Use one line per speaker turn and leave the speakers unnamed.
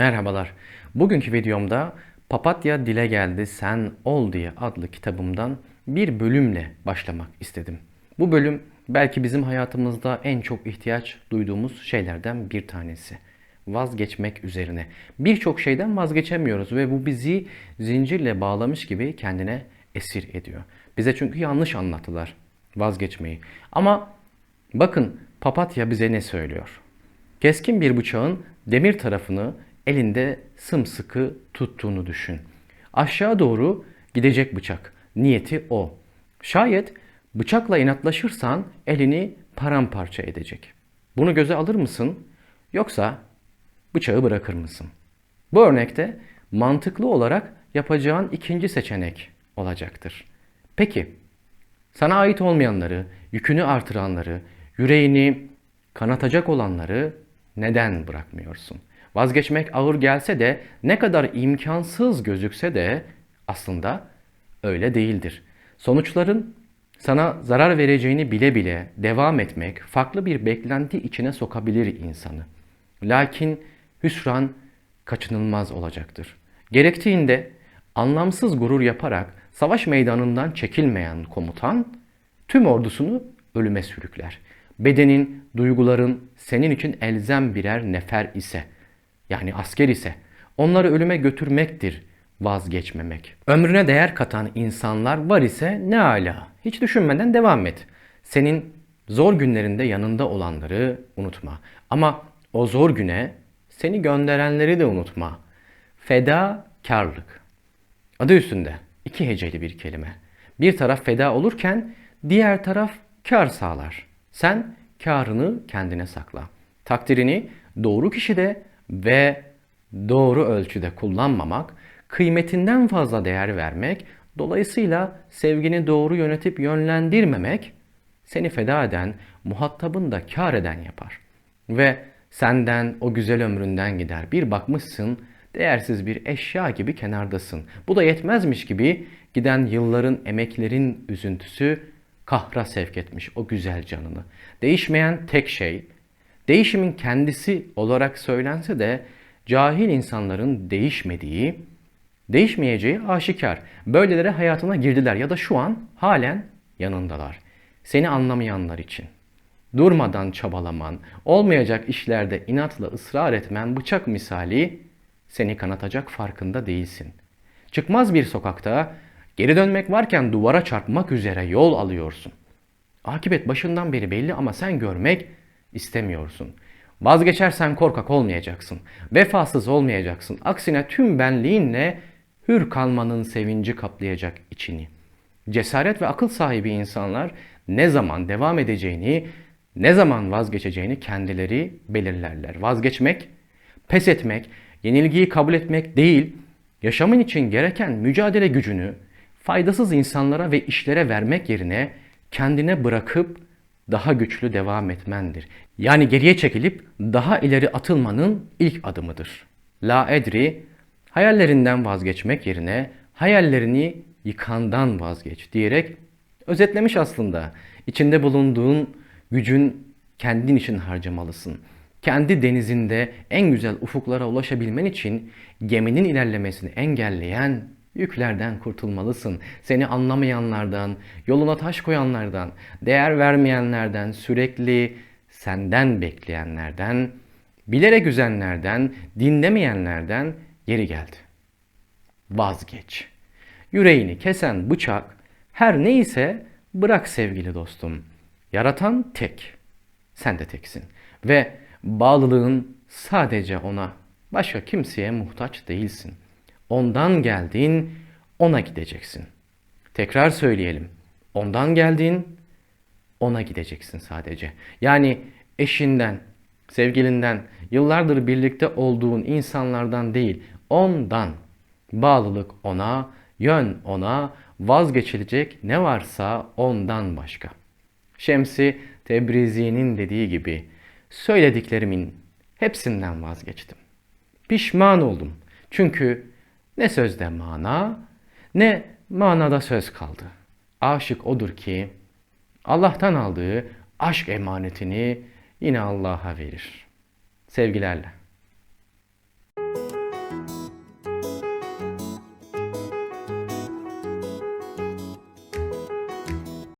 Merhabalar. Bugünkü videomda Papatya Dile Geldi Sen Ol diye adlı kitabımdan bir bölümle başlamak istedim. Bu bölüm belki bizim hayatımızda en çok ihtiyaç duyduğumuz şeylerden bir tanesi. Vazgeçmek üzerine. Birçok şeyden vazgeçemiyoruz ve bu bizi zincirle bağlamış gibi kendine esir ediyor. Bize çünkü yanlış anlattılar vazgeçmeyi. Ama bakın papatya bize ne söylüyor? Keskin bir bıçağın demir tarafını elinde sımsıkı tuttuğunu düşün. Aşağı doğru gidecek bıçak. Niyeti o. Şayet bıçakla inatlaşırsan elini paramparça edecek. Bunu göze alır mısın? Yoksa bıçağı bırakır mısın? Bu örnekte mantıklı olarak yapacağın ikinci seçenek olacaktır. Peki, sana ait olmayanları, yükünü artıranları, yüreğini kanatacak olanları neden bırakmıyorsun? Vazgeçmek ağır gelse de ne kadar imkansız gözükse de aslında öyle değildir. Sonuçların sana zarar vereceğini bile bile devam etmek farklı bir beklenti içine sokabilir insanı. Lakin hüsran kaçınılmaz olacaktır. Gerektiğinde anlamsız gurur yaparak savaş meydanından çekilmeyen komutan tüm ordusunu ölüme sürükler. Bedenin, duyguların senin için elzem birer nefer ise, yani asker ise onları ölüme götürmektir vazgeçmemek. Ömrüne değer katan insanlar var ise ne ala. Hiç düşünmeden devam et. Senin zor günlerinde yanında olanları unutma. Ama o zor güne seni gönderenleri de unutma. Fedakarlık. Adı üstünde iki heceli bir kelime. Bir taraf feda olurken diğer taraf kar sağlar. Sen karını kendine sakla. Takdirini doğru kişide ve doğru ölçüde kullanmamak, kıymetinden fazla değer vermek, dolayısıyla sevgini doğru yönetip yönlendirmemek seni feda eden, muhatabın da kar eden yapar. Ve senden o güzel ömründen gider. Bir bakmışsın değersiz bir eşya gibi kenardasın. Bu da yetmezmiş gibi giden yılların, emeklerin üzüntüsü kahra sevk etmiş o güzel canını. Değişmeyen tek şey, değişimin kendisi olarak söylense de cahil insanların değişmediği, değişmeyeceği aşikar. Böyleleri hayatına girdiler ya da şu an halen yanındalar. Seni anlamayanlar için. Durmadan çabalaman, olmayacak işlerde inatla ısrar etmen bıçak misali seni kanatacak farkında değilsin. Çıkmaz bir sokakta geri dönmek varken duvara çarpmak üzere yol alıyorsun. Akibet başından beri belli ama sen görmek istemiyorsun. Vazgeçersen korkak olmayacaksın. Vefasız olmayacaksın. Aksine tüm benliğinle hür kalmanın sevinci kaplayacak içini. Cesaret ve akıl sahibi insanlar ne zaman devam edeceğini, ne zaman vazgeçeceğini kendileri belirlerler. Vazgeçmek, pes etmek, yenilgiyi kabul etmek değil, yaşamın için gereken mücadele gücünü faydasız insanlara ve işlere vermek yerine kendine bırakıp daha güçlü devam etmendir. Yani geriye çekilip daha ileri atılmanın ilk adımıdır. La edri, hayallerinden vazgeçmek yerine hayallerini yıkandan vazgeç diyerek özetlemiş aslında. İçinde bulunduğun gücün kendin için harcamalısın. Kendi denizinde en güzel ufuklara ulaşabilmen için geminin ilerlemesini engelleyen yüklerden kurtulmalısın. Seni anlamayanlardan, yoluna taş koyanlardan, değer vermeyenlerden, sürekli senden bekleyenlerden, bilerek üzenlerden, dinlemeyenlerden geri geldi. Vazgeç. Yüreğini kesen bıçak her neyse bırak sevgili dostum. Yaratan tek. Sen de teksin. Ve bağlılığın sadece ona, başka kimseye muhtaç değilsin. Ondan geldin, ona gideceksin. Tekrar söyleyelim. Ondan geldin, ona gideceksin sadece. Yani eşinden, sevgilinden, yıllardır birlikte olduğun insanlardan değil, ondan. Bağlılık ona, yön ona, vazgeçilecek ne varsa ondan başka. Şemsi Tebrizi'nin dediği gibi söylediklerimin hepsinden vazgeçtim. Pişman oldum. Çünkü ne sözde mana ne manada söz kaldı. Aşık odur ki Allah'tan aldığı aşk emanetini yine Allah'a verir. Sevgilerle.